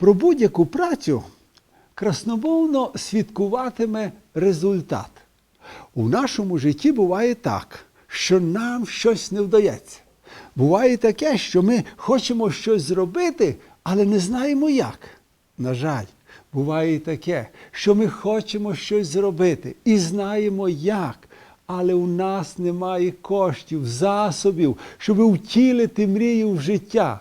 Про будь-яку працю красномовно свідкуватиме результат. У нашому житті буває так, що нам щось не вдається. Буває таке, що ми хочемо щось зробити, але не знаємо як. На жаль, буває таке, що ми хочемо щось зробити і знаємо як, але у нас немає коштів, засобів, щоб втілити мрію в життя.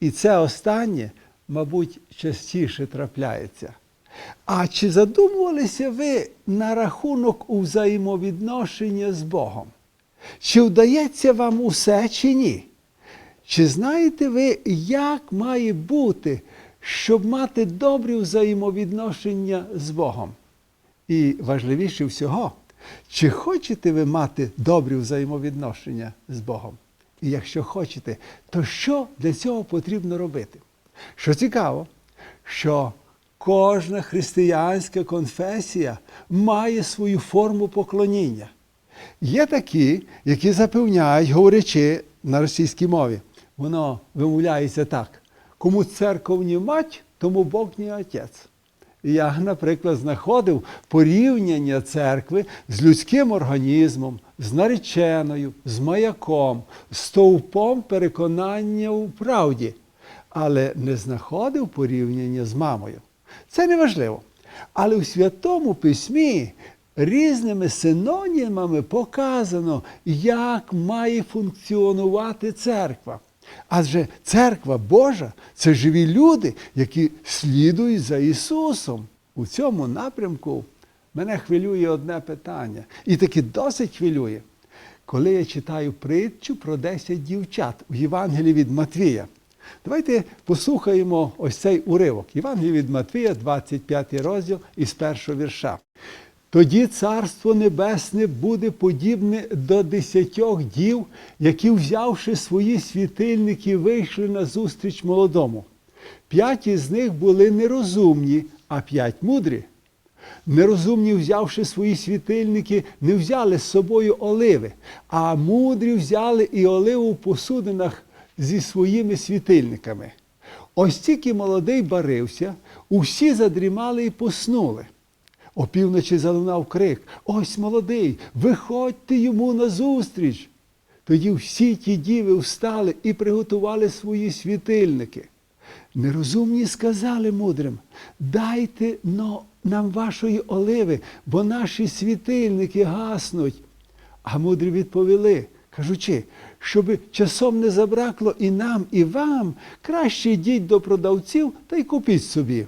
І це останнє, мабуть, частіше трапляється. А чи задумувалися ви на рахунок у взаємовідношення з Богом? Чи вдається вам усе чи ні? Чи знаєте ви, як має бути, щоб мати добрі взаємовідношення з Богом? І важливіше всього, чи хочете ви мати добрі взаємовідношення з Богом? І якщо хочете, то що для цього потрібно робити? Що цікаво, що кожна християнська конфесія має свою форму поклоніння. Є такі, які запевняють, говорячи на російській мові, воно вимовляється так: кому церков не мать, тому Бог не отець. Я, наприклад, знаходив порівняння церкви з людським організмом, з нареченою, з маяком, з стовпом переконання у правді, але не знаходив порівняння з мамою. Це не важливо. Але у Святому Письмі різними синонімами показано, як має функціонувати церква. Адже церква Божа це живі люди, які слідують за Ісусом. У цьому напрямку мене хвилює одне питання, і таки досить хвилює. Коли я читаю притчу про 10 дівчат в Євангелії від Матвія. Давайте послухаємо ось цей уривок. Євангелія від Матвія, 25 розділ із першого вірша. Тоді Царство Небесне буде подібне до десятьох дів, які, взявши свої світильники, вийшли на зустріч молодому. П'ять із них були нерозумні, а п'ять мудрі. Нерозумні, взявши свої світильники, не взяли з собою оливи, а мудрі взяли і оливу в посудинах зі своїми світильниками. Ось тільки молодий барився, усі задрімали і поснули. Опівночі залунав крик: Ось молодий, виходьте йому назустріч. Тоді всі ті діви встали і приготували свої світильники. Нерозумні сказали мудрим, дайте но нам вашої оливи, бо наші світильники гаснуть. А мудрі відповіли, кажучи, щоб часом не забракло і нам, і вам, краще йдіть до продавців та й купіть собі.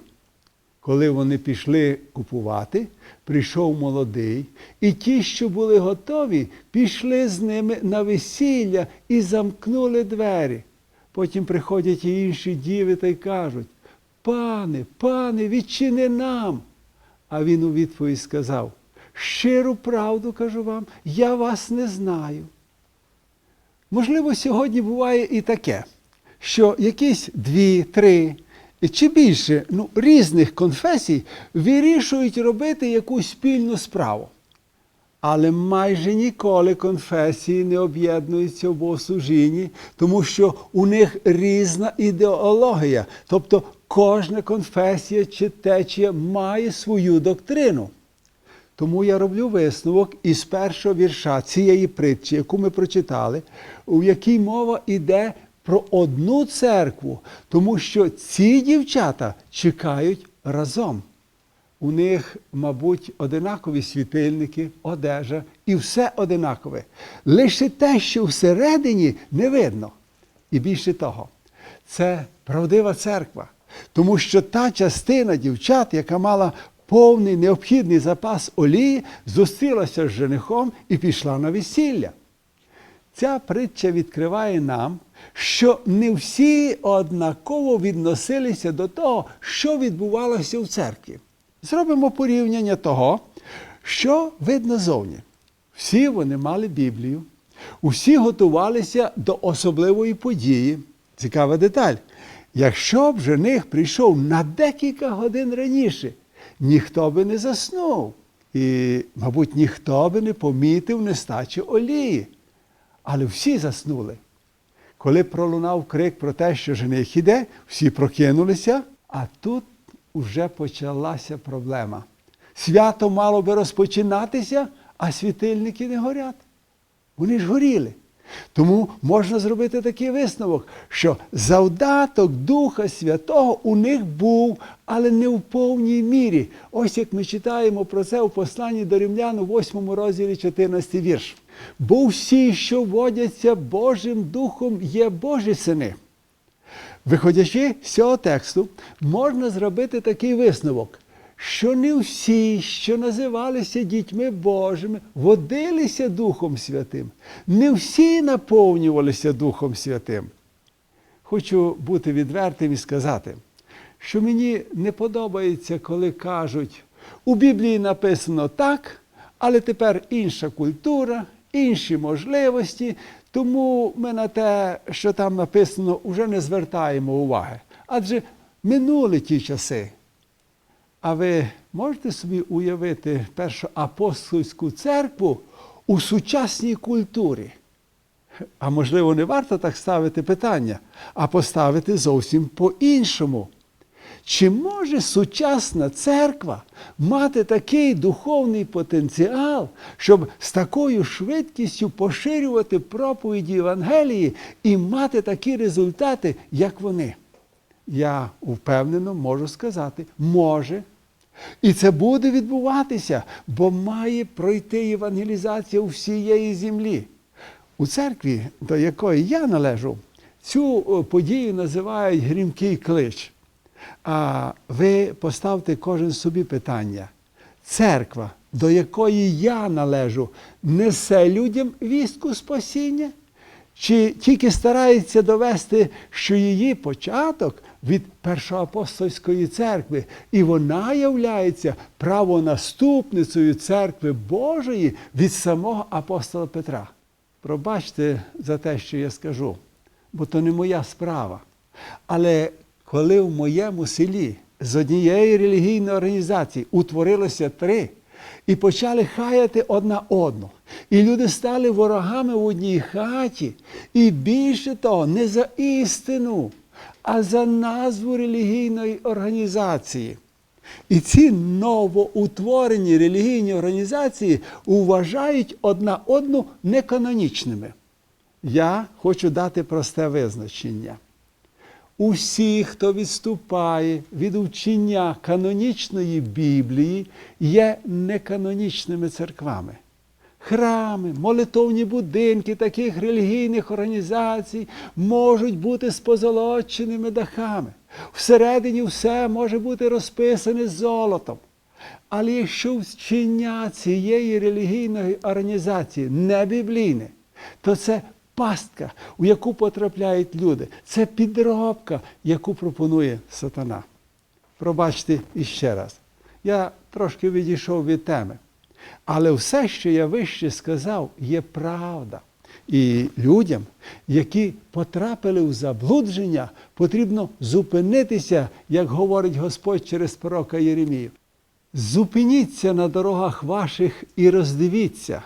Коли вони пішли купувати, прийшов молодий, і ті, що були готові, пішли з ними на весілля і замкнули двері. Потім приходять і інші діви та й кажуть: Пане, пане, відчини нам. А він у відповідь сказав: Щиру правду кажу вам, я вас не знаю. Можливо, сьогодні буває і таке, що якісь дві, три чи більше ну, різних конфесій вирішують робити якусь спільну справу. Але майже ніколи конфесії не об'єднуються в богослужінні, тому що у них різна ідеологія. Тобто кожна конфесія чи течія має свою доктрину. Тому я роблю висновок із першого вірша цієї притчі, яку ми прочитали, у якій мова йде про одну церкву, тому що ці дівчата чекають разом. У них, мабуть, одинакові світильники, одежа і все одинакове. Лише те, що всередині не видно. І більше того, це правдива церква, тому що та частина дівчат, яка мала повний необхідний запас олії, зустрілася з женихом і пішла на весілля. Ця притча відкриває нам, що не всі однаково відносилися до того, що відбувалося в церкві. Зробимо порівняння того, що видно зовні. Всі вони мали Біблію, усі готувалися до особливої події. Цікава деталь. Якщо б жених прийшов на декілька годин раніше, ніхто би не заснув. І, мабуть, ніхто би не помітив нестачі олії. Але всі заснули. Коли пролунав крик про те, що жених іде, всі прокинулися, А тут уже почалася проблема. Свято мало би розпочинатися, а світильники не горять. Вони ж горіли. Тому можна зробити такий висновок, що завдаток Духа Святого у них був, але не в повній мірі. Ось як ми читаємо про це у посланні до Римлян у 8 розділі 14 вірш. Бо всі, що водяться Божим Духом, є Божі сини. Виходячи з цього тексту, можна зробити такий висновок, що не всі, що називалися дітьми Божими, водилися Духом Святим, не всі наповнювалися Духом Святим. Хочу бути відвертим і сказати, що мені не подобається, коли кажуть, у Біблії написано так, але тепер інша культура, інші можливості, тому ми на те, що там написано, вже не звертаємо уваги. Адже минули ті часи. А ви можете собі уявити першу апостольську церкву у сучасній культурі? А можливо, не варто так ставити питання, а поставити зовсім по-іншому. Чи може сучасна церква мати такий духовний потенціал, щоб з такою швидкістю поширювати проповіді Євангелії і мати такі результати, як вони? Я впевнено можу сказати, може. І це буде відбуватися, бо має пройти євангелізація всієї землі. У церкві, до якої я належу, цю е, подію називають грімкий клич. А ви поставте кожен собі питання. Церква, до якої я належу, несе людям вістку спасіння? Чи тільки старається довести, що її початок від першоапостольської церкви, і вона являється правонаступницею церкви Божої від самого апостола Петра? Пробачте за те, що я скажу, бо то не моя справа. Але коли в моєму селі з однієї релігійної організації утворилося три і почали хаяти одна одну, і люди стали ворогами в одній хаті, і більше того, не за істину, а за назву релігійної організації. І ці новоутворені релігійні організації вважають одна одну неканонічними. Я хочу дати просте визначення. Усі, хто відступає від учення канонічної Біблії, є неканонічними церквами. Храми, молитовні будинки таких релігійних організацій можуть бути з позолоченими дахами. Всередині все може бути розписане золотом. Але якщо вчення цієї релігійної організації не біблійне, то це пастка, у яку потрапляють люди. Це підробка, яку пропонує сатана. Пробачте іще раз. Я трошки відійшов від теми. Але все, що я вище сказав, є правда. І людям, які потрапили в заблудження, потрібно зупинитися, як говорить Господь через пророка Єремію. Зупиніться на дорогах ваших і роздивіться,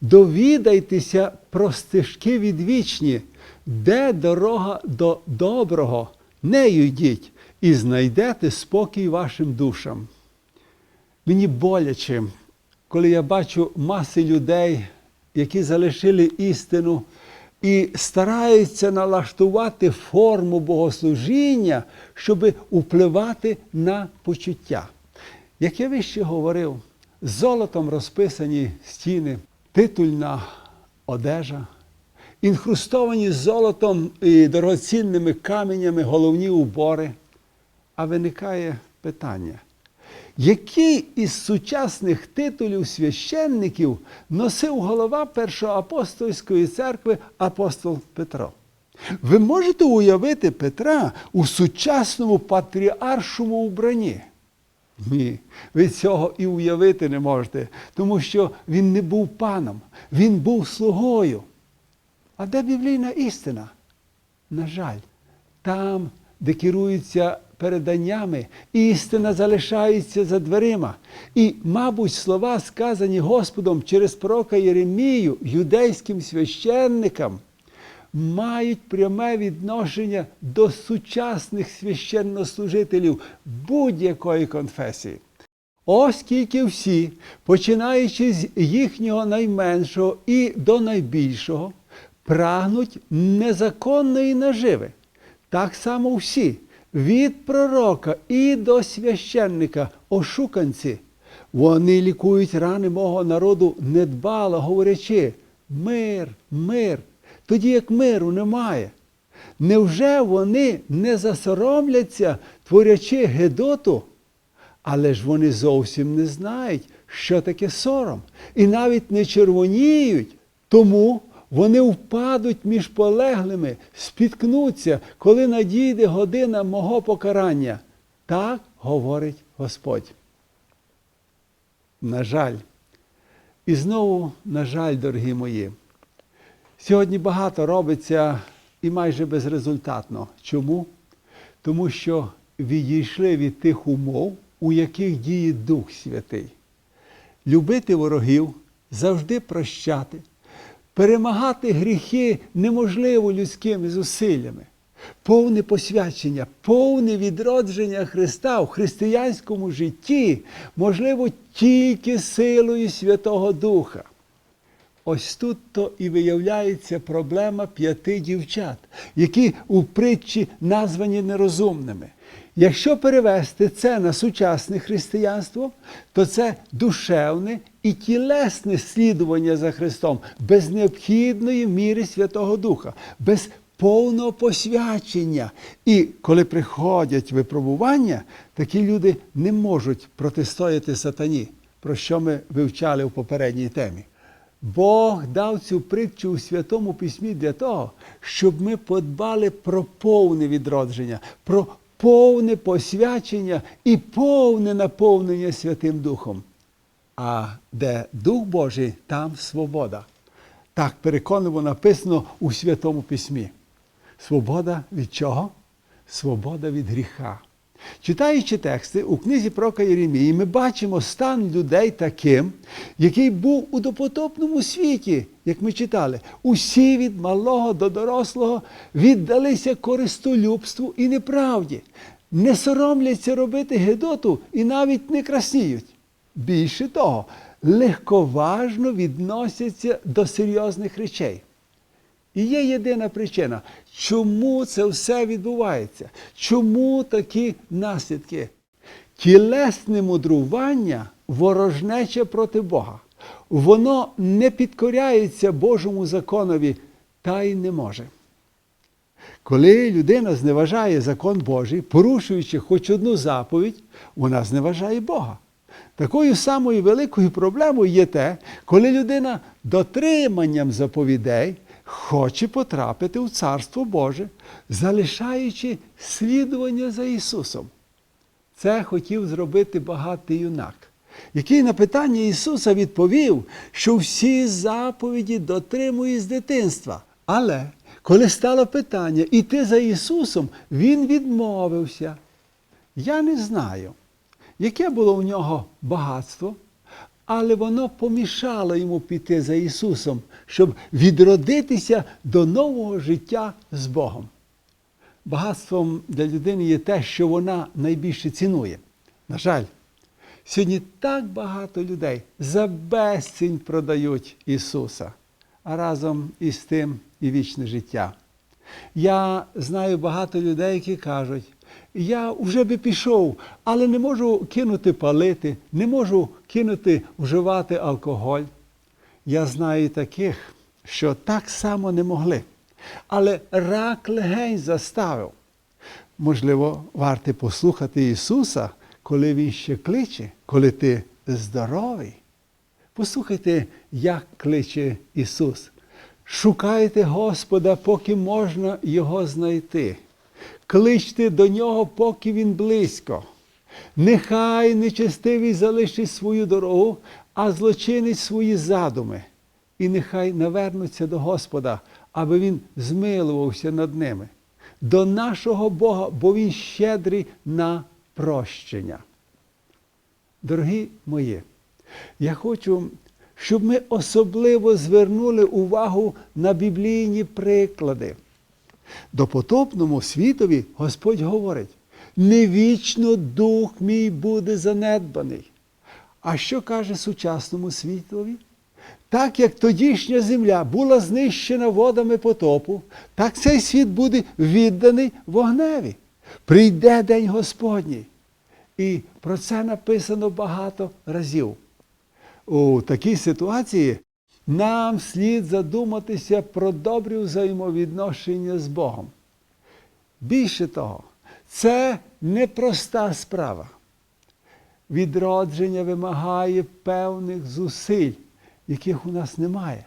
довідайтеся про стежки відвічні, де дорога до доброго, нею йдіть, і знайдете спокій вашим душам. Мені боляче, коли я бачу маси людей, які залишили істину і стараються налаштувати форму богослужіння, щоб впливати на почуття. Як я вище говорив, золотом розписані стіни, титульна одежа, інхрустовані золотом і дорогоцінними каменями головні убори. А виникає питання. Який із сучасних титулів священників носив голова Першоапостольської церкви апостол Петро? Ви можете уявити Петра у сучасному патріаршому убранні? Ні, ви цього і уявити не можете, тому що він не був паном, він був слугою. А де біблійна істина? На жаль, там, де керуються переданнями, істина залишається за дверима. І, мабуть, слова, сказані Господом через пророка Єремію, юдейським священникам, мають пряме відношення до сучасних священнослужителів будь-якої конфесії. Оскільки всі, починаючи з їхнього найменшого і до найбільшого, прагнуть незаконної наживи, так само всі, від пророка і до священника, ошуканці, вони лікують рани мого народу недбало, говорячи мир, мир, тоді як миру немає. Невже вони не засоромляться, творячи Гедоту? Але ж вони зовсім не знають, що таке сором, і навіть не червоніють. Тому вони впадуть між полеглими, спіткнуться, коли надійде година мого покарання. Так говорить Господь. На жаль, і знову, на жаль, дорогі мої, сьогодні багато робиться і майже безрезультатно. Чому? Тому що відійшли від тих умов, у яких діє Дух Святий. Любити ворогів, завжди прощати, перемагати гріхи неможливо людськими зусиллями. Повне посвячення, повне відродження Христа в християнському житті можливо тільки силою Святого Духа. Ось тут то і виявляється проблема п'яти дівчат, які у притчі названі нерозумними. Якщо перевести це на сучасне християнство, то це душевне і тілесне слідування за Христом без необхідної міри Святого Духа, без повного посвячення. І коли приходять випробування, такі люди не можуть протистояти сатані, про що ми вивчали в попередній темі. Бог дав цю притчу у Святому Письмі для того, щоб ми подбали про повне відродження, про повне посвячення і повне наповнення Святим Духом. А де Дух Божий, там свобода. Так переконливо написано у Святому Письмі. Свобода від чого? Свобода від гріха. Читаючи тексти у книзі про Єремії, ми бачимо стан людей таким, який був у допотопному світі, як ми читали. Усі від малого до дорослого віддалися користолюбству і неправді, не соромляться робити гедоту і навіть не красніють. Більше того, легковажно відносяться до серйозних речей. І є єдина причина, чому це все відбувається, чому такі наслідки. Тілесне мудрування ворожнече проти Бога. Воно не підкоряється Божому законові та й не може. Коли людина зневажає закон Божий, порушуючи хоч одну заповідь, вона зневажає Бога. Такою самою великою проблемою є те, коли людина дотриманням заповідей хоче потрапити у Царство Боже, залишаючи слідування за Ісусом. Це хотів зробити багатий юнак, який на питання Ісуса відповів, що всі заповіді дотримує з дитинства. Але коли стало питання іти за Ісусом, Він відмовився. Я не знаю, яке було у нього багатство, але воно помішало йому піти за Ісусом, щоб відродитися до нового життя з Богом. Багатством для людини є те, що вона найбільше цінує. На жаль, сьогодні так багато людей за безцінь продають Ісуса, а разом із тим і вічне життя. Я знаю багато людей, які кажуть, я вже би пішов, але не можу кинути палити, не можу кинути вживати алкоголь. Я знаю таких, що так само не могли. Але рак легень заставив. Можливо, варто послухати Ісуса, коли Він ще кличе, коли ти здоровий. Послухайте, як кличе Ісус. Шукайте Господа, поки можна Його знайти. Кличте до Нього, поки Він близько. Нехай нечестивий залишить свою дорогу, а злочинить свої задуми. І нехай навернуться до Господа, аби Він змилувався над ними. До нашого Бога, бо Він щедрий на прощення. Дорогі мої, я хочу, щоб ми особливо звернули увагу на біблійні приклади. Допотопному світові Господь говорить: не вічно дух мій буде занедбаний. А що каже сучасному світові? Так як тодішня земля була знищена водами потопу, так цей світ буде відданий вогневі. Прийде день Господній. І про це написано багато разів. У такій ситуації нам слід задуматися про добрі взаємовідношення з Богом. Більше того, це непроста справа. Відродження вимагає певних зусиль, яких у нас немає.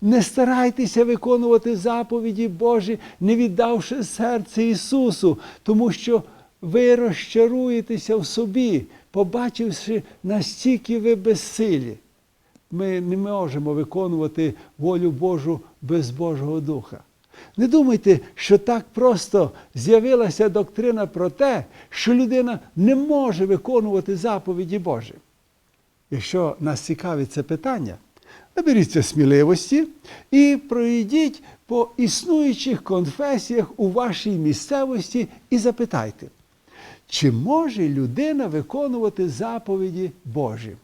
Не старайтеся виконувати заповіді Божі, не віддавши серце Ісусу, тому що ви розчаруєтеся в собі, побачивши, настільки ви безсилі. Ми не можемо виконувати волю Божу без Божого Духа. Не думайте, що так просто з'явилася доктрина про те, що людина не може виконувати заповіді Божі. Якщо нас цікавить це питання, наберіться сміливості і пройдіть по існуючих конфесіях у вашій місцевості і запитайте, чи може людина виконувати заповіді Божі?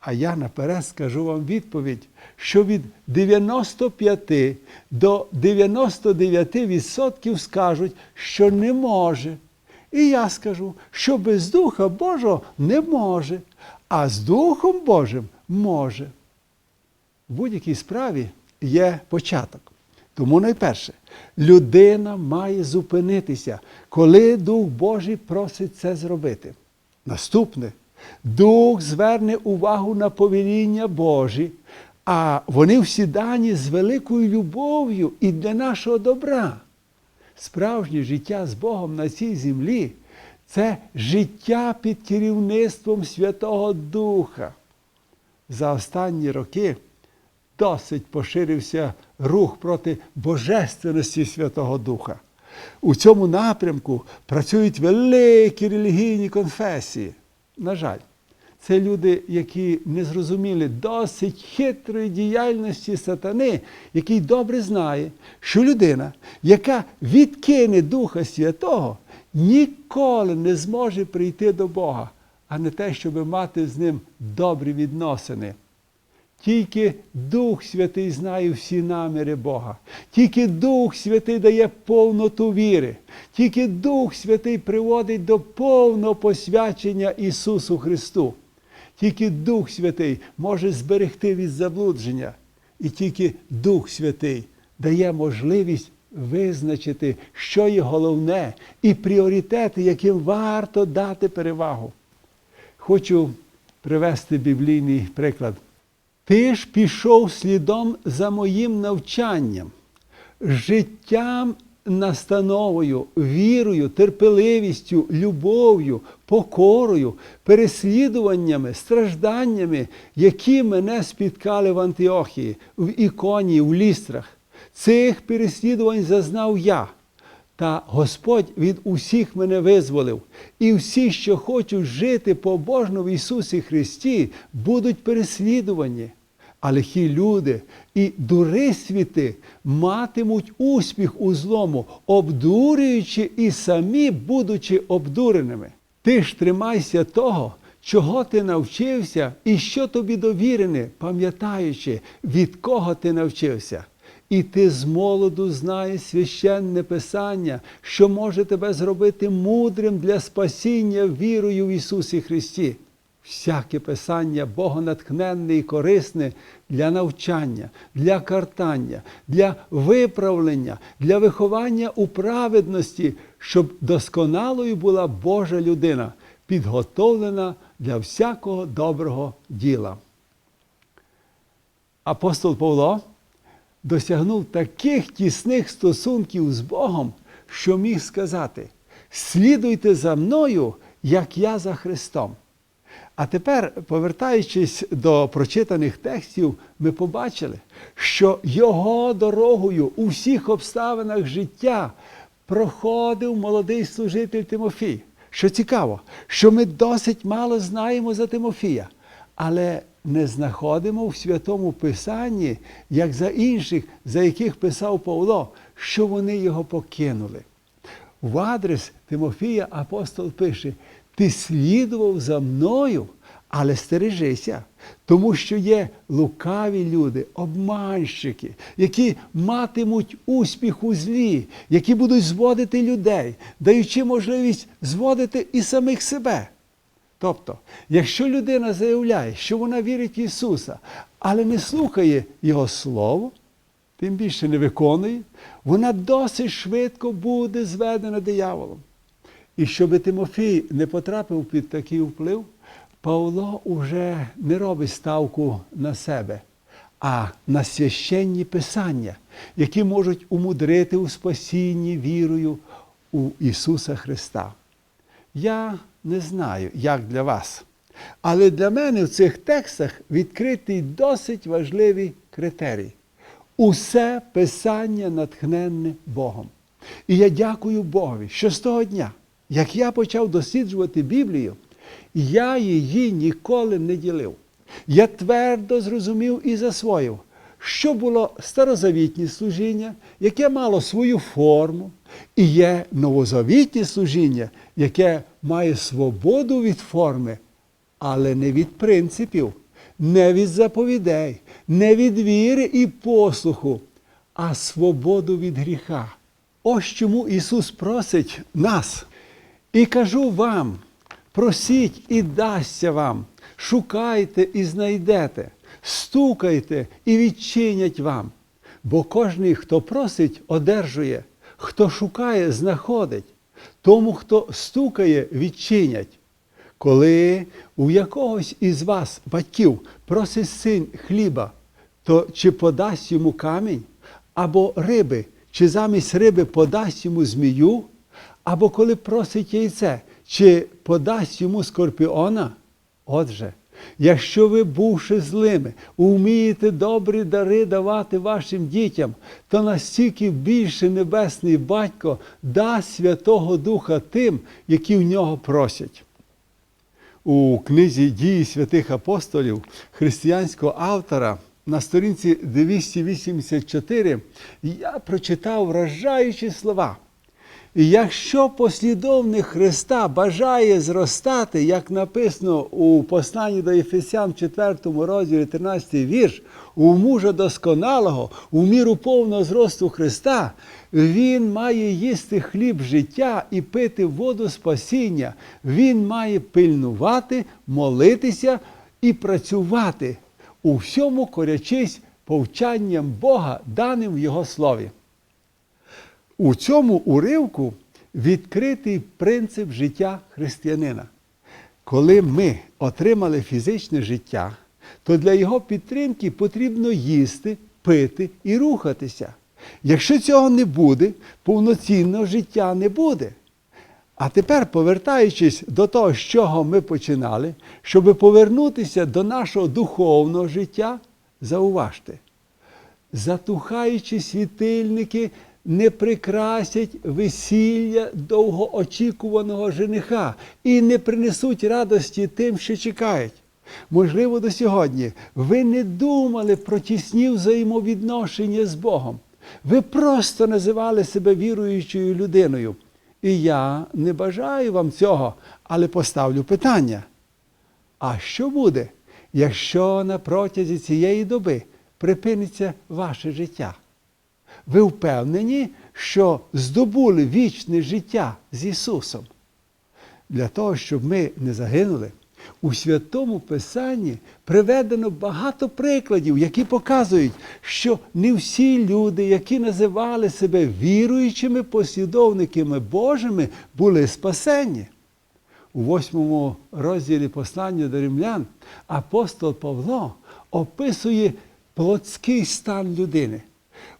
А я наперед скажу вам відповідь, що від 95 до 99% скажуть, що не може. І я скажу, що без Духа Божого не може, а з Духом Божим може. В будь-якій справі є початок. Тому найперше, людина має зупинитися, коли Дух Божий просить це зробити. Наступне, Дух зверне увагу на повеління Божі, а вони всі дані з великою любов'ю і для нашого добра. Справжнє життя з Богом на цій землі це життя під керівництвом Святого Духа. За останні роки досить поширився рух проти божественності Святого Духа. У цьому напрямку працюють великі релігійні конфесії. На жаль, це люди, які не зрозуміли досить хитрої діяльності сатани, який добре знає, що людина, яка відкине Духа Святого, ніколи не зможе прийти до Бога, а не те, щоб мати з ним добрі відносини. Тільки Дух Святий знає всі наміри Бога. Тільки Дух Святий дає повноту віри. Тільки Дух Святий приводить до повного посвячення Ісусу Христу. Тільки Дух Святий може зберегти від заблудження. І тільки Дух Святий дає можливість визначити, що є головне, і пріоритети, яким варто дати перевагу. Хочу привести біблійний приклад. Ти ж пішов слідом за моїм навчанням, життям настановою, вірою, терпеливістю, любов'ю, покорою, переслідуваннями, стражданнями, які мене спіткали в Антіохії, в Іконії, в лістрах. Цих переслідувань зазнав я. Та Господь від усіх мене визволив, і всі, що хочуть жити побожно в Ісусі Христі, будуть переслідувані. А лихі люди і дури світи матимуть успіх у злому, обдурюючи і самі будучи обдуреними. Ти ж тримайся того, чого ти навчився і що тобі довірене, пам'ятаючи, від кого ти навчився. І ти з молоду знаєш священне Писання, що може тебе зробити мудрим для спасіння вірою в Ісусі Христі. Всяке Писання богонатхненне і корисне для навчання, для картання, для виправлення, для виховання у праведності, щоб досконалою була Божа людина, підготовлена для всякого доброго діла. Апостол Павло досягнув таких тісних стосунків з Богом, що міг сказати: слідуйте за мною, як я за Христом. А тепер, повертаючись до прочитаних текстів, ми побачили, що його дорогою у всіх обставинах життя проходив молодий служитель Тимофій. Що цікаво, що ми досить мало знаємо за Тимофія, але не знаходимо в Святому Писанні, як за інших, за яких писав Павло, що вони його покинули. В адрес Тимофія апостол пише: Ти слідував за мною, але стережися, тому що є лукаві люди, обманщики, які матимуть успіх у злі, які будуть зводити людей, даючи можливість зводити і самих себе. Тобто, якщо людина заявляє, що вона вірить в Ісуса, але не слухає Його Слово, тим більше не виконує, вона досить швидко буде зведена дияволом. І щоб Тимофій не потрапив під такий вплив, Павло уже не робить ставку на себе, а на священні писання, які можуть умудрити у спасінні вірою у Ісуса Христа. Я не знаю, як для вас. Але для мене в цих текстах відкритий досить важливий критерій. Усе писання натхненне Богом. І я дякую Богові, що з того дня, як я почав досліджувати Біблію, я її ніколи не ділив. Я твердо зрозумів і засвоїв, що було старозавітнє служіння, яке мало свою форму, і є новозавітнє служіння, яке має свободу від форми, але не від принципів, не від заповідей, не від віри і послуху, а свободу від гріха. Ось чому Ісус просить нас. І кажу вам: просіть і дасться вам, шукайте і знайдете, стукайте і відчинять вам. Бо кожний, хто просить, одержує, хто шукає, знаходить, тому, хто стукає, відчинять. Коли у якогось із вас, батьків, просить син хліба, то чи подасть йому камінь, або риби, чи замість риби подасть йому змію, або коли просить яйце, чи подасть йому скорпіона? Отже, якщо ви, бувши злими, вмієте добрі дари давати вашим дітям, то настільки більше Небесний Батько дасть Святого Духа тим, які в нього просять. У книзі дії святих апостолів християнського автора на сторінці 284 я прочитав вражаючі слова. І якщо послідовник Христа бажає зростати, як написано у посланні до Ефесян 4 розділі 13 вірш, у мужа досконалого, у міру повного зросту Христа, він має їсти хліб життя і пити воду спасіння. Він має пильнувати, молитися і працювати, у всьому корячись повчанням Бога, даним в Його слові. У цьому уривку відкритий принцип життя християнина. Коли ми отримали фізичне життя, то для його підтримки потрібно їсти, пити і рухатися. Якщо цього не буде, повноцінного життя не буде. А тепер, повертаючись до того, з чого ми починали, щоб повернутися до нашого духовного життя, зауважте, затухаючі світильники не прикрасять весілля довгоочікуваного жениха і не принесуть радості тим, що чекають. Можливо, до сьогодні ви не думали про тісні взаємовідношення з Богом. Ви просто називали себе віруючою людиною. І я не бажаю вам цього, але поставлю питання. А що буде, якщо на протязі цієї доби припиниться ваше життя? Ви впевнені, що здобули вічне життя з Ісусом? Для того, щоб ми не загинули, у Святому Писанні приведено багато прикладів, які показують, що не всі люди, які називали себе віруючими послідовниками Божими, були спасені. У восьмому розділі послання до римлян апостол Павло описує плотський стан людини.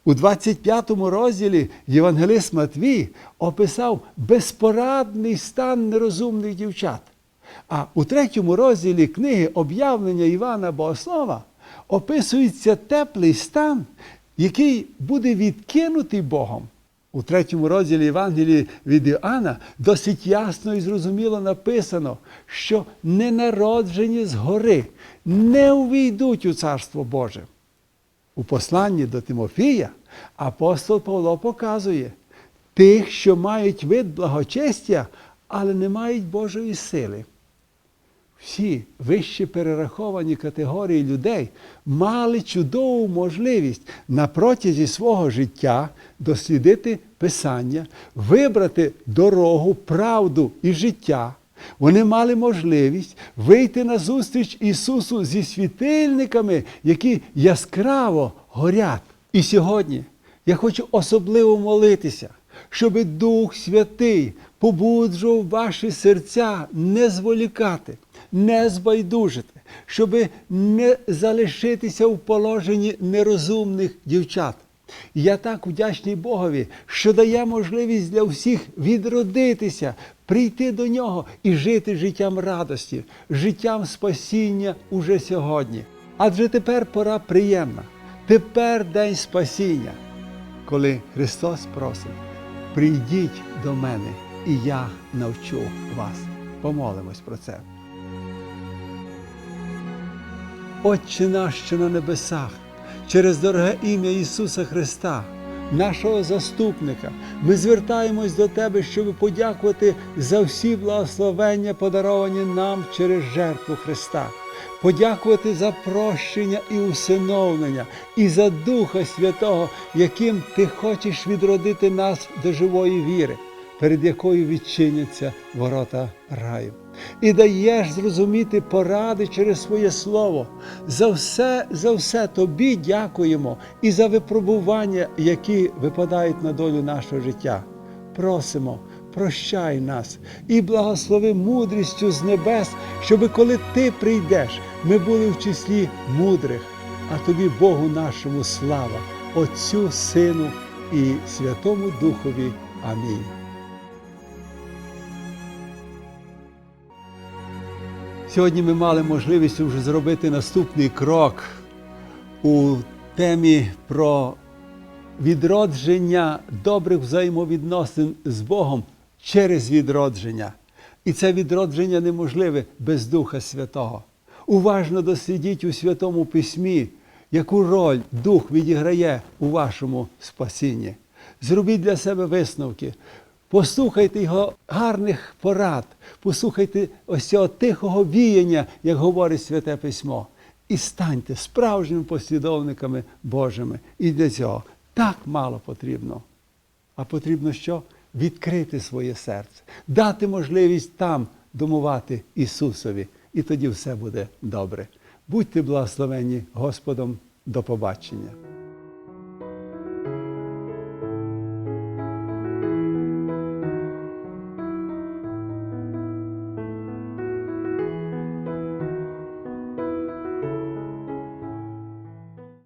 У 25 розділі Євангелист Матвій описав безпорадний стан нерозумних дівчат. А у третьому розділі книги об'явлення Івана Богослова описується теплий стан, який буде відкинутий Богом У третьому розділі Євангелії від Іоанна досить ясно і зрозуміло написано, що ненароджені згори не увійдуть у Царство Боже. У посланні до Тимофія апостол Павло показує тих, що мають вид благочестя, але не мають Божої сили. Всі вище перераховані категорії людей мали чудову можливість на протязі свого життя дослідити Писання, вибрати дорогу, правду і життя. Вони мали можливість вийти на зустріч Ісусу зі світильниками, які яскраво горять. І сьогодні я хочу особливо молитися, щоб Дух Святий побуджував ваші серця не зволікати, не збайдужити, щоб не залишитися в положенні нерозумних дівчат. Я так вдячний Богові, що дає можливість для всіх відродитися, прийти до нього і жити життям радості, життям спасіння уже сьогодні. Адже тепер пора приємна, тепер день спасіння, коли Христос просить, прийдіть до мене, і я навчу вас. Помолимось про це. Отче наш, що на небесах, через дороге ім'я Ісуса Христа, нашого заступника, ми звертаємось до Тебе, щоб подякувати за всі благословення, подаровані нам через жертву Христа. Подякувати за прощення і усиновлення, і за Духа Святого, яким Ти хочеш відродити нас до живої віри, перед якою відчиняться ворота раю і даєш зрозуміти поради через своє слово. За все, за все тобі дякуємо і за випробування, які випадають на долю нашого життя. Просимо, прощай нас і благослови мудрістю з небес, щоби коли ти прийдеш, ми були в числі мудрих, а тобі, Богу нашому, слава, Отцю, Сину і Святому Духові. Амінь. Сьогодні ми мали можливість вже зробити наступний крок у темі про відродження добрих взаємовідносин з Богом через відродження. І це відродження неможливе без Духа Святого. Уважно дослідіть у Святому Письмі, яку роль Дух відіграє у вашому спасінні. Зробіть для себе висновки. Послухайте його гарних порад, послухайте ось цього тихого віяння, як говорить Святе Письмо, і станьте справжніми послідовниками Божими. І для цього так мало потрібно. А потрібно що? Відкрити своє серце, дати можливість там домувати Ісусові, і тоді все буде добре. Будьте благословені Господом. До побачення.